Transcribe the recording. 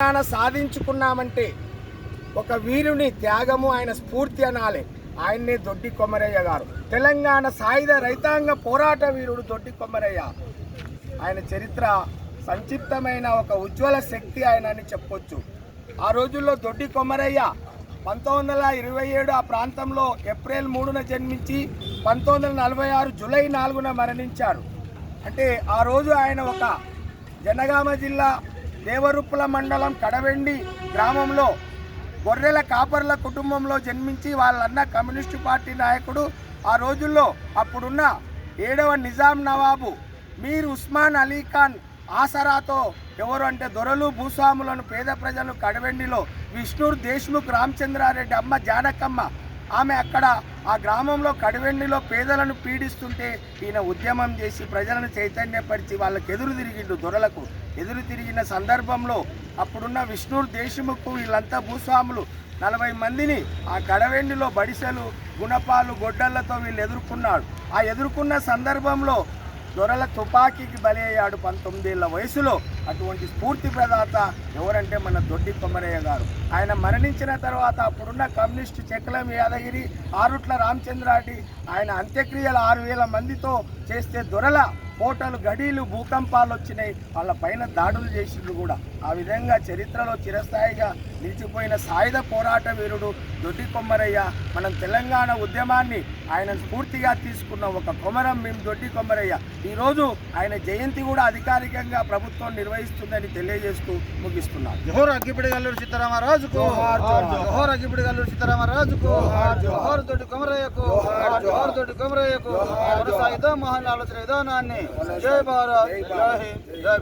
తెలంగాణ సాధించుకున్నామంటే ఒక వీరుని త్యాగము ఆయన స్ఫూర్తి అనాలి. ఆయన్నే దొడ్డి కొమరయ్య గారు. తెలంగాణ సాయుధ రైతాంగ పోరాట వీరుడు దొడ్డి కొమరయ్య. ఆయన చరిత్ర సంక్షిప్తమైన ఒక ఉజ్వల శక్తి ఆయన అని చెప్పొచ్చు. ఆ రోజుల్లో దొడ్డి కొమరయ్య పంతొమ్మిది వందల ఇరవై ఏడు ఆ ప్రాంతంలో ఏప్రిల్ మూడున జన్మించి పంతొమ్మిది వందల నలభై ఆరు జూలై నాలుగున మరణించారు అంటే ఆ రోజు ఆయన ఒక జనగామ జిల్లా దేవరుప్పుల మండలం కడవెండి గ్రామంలో గొర్రెల కాపర్ల కుటుంబంలో జన్మించి వాళ్ళన్న కమ్యూనిస్టు పార్టీ నాయకుడు. ఆ రోజుల్లో అప్పుడున్న ఏడవ నిజాం నవాబు మీర్ ఉస్మాన్ అలీ ఖాన్ ఆసరాతో ఎవరు అంటే దొరలు భూస్వాములను పేద ప్రజలు కడవెండిలో విష్ణుర్ దేశ్ముఖ్ రామచంద్రారెడ్డి అమ్మ జానకమ్మ ఆమె అక్కడ ఆ గ్రామంలో కడివెండిలో పేదలను పీడిస్తుంటే ఈయన ఉద్యమం చేసి ప్రజలను చైతన్యపరిచి వాళ్ళకి ఎదురు తిరిగిండు దొరలకు. ఎదురు తిరిగిన సందర్భంలో అప్పుడున్న విష్ణు దేశముఖు వీళ్ళంతా భూస్వాములు. నలభై మందిని ఆ కడవెండిలో బడిసెలు గుణపాలు గొడ్డళ్ళతో వీళ్ళు ఎదుర్కొన్నాడు. ఆ ఎదుర్కొన్న సందర్భంలో దొరల తుపాకీకి బలయ్యాడు అయ్యాడు పంతొమ్మిదేళ్ళ వయసులో. అటువంటి స్ఫూర్తి ప్రదాత ఎవరంటే మన దొడ్డి కొమ్మరయ్య గారు. ఆయన మరణించిన తర్వాత అప్పుడున్న కమ్యూనిస్టు చెక్కలం యాదగిరి ఆరుట్ల రామచంద్రాటి ఆయన అంత్యక్రియలు ఆరు వేల మందితో చేస్తే దొరల కోటలు గడీలు భూకంపాలు వచ్చినాయి. వాళ్ళ పైన దాడులు చేసిండ్రు కూడా. ఆ విధంగా చరిత్రలో చిరస్థాయిగా నిలిచిపోయిన సాయుధ పోరాట వీరుడు దొడ్డి కొమ్మరయ్య మనం తెలంగాణ ఉద్యమాన్ని ఆయన స్ఫూర్తిగా తీసుకున్న ఒక కొమరం మేము దొడ్డి కొమ్మరయ్య. ఈరోజు ఆయన జయంతి కూడా అధికారికంగా ప్రభుత్వం నిర్వహిస్తుందని తెలియజేస్తూ ముగిస్తున్నాను జోహర్ అగ్గిపిడి గల్లూరు సీతారామరాజుకు జోహార్, అగ్గిపిడి గల్లూరు సీతారామరాజుకు జోహార్, తోటి కొమరయ్యకు జోహార్, తోటి కొమరయ్యకు కొనసాగిద్దాం మహాన్ ఆలోచన విధానాన్ని. జై భారత్ జై జై భారత్. హింద్ జై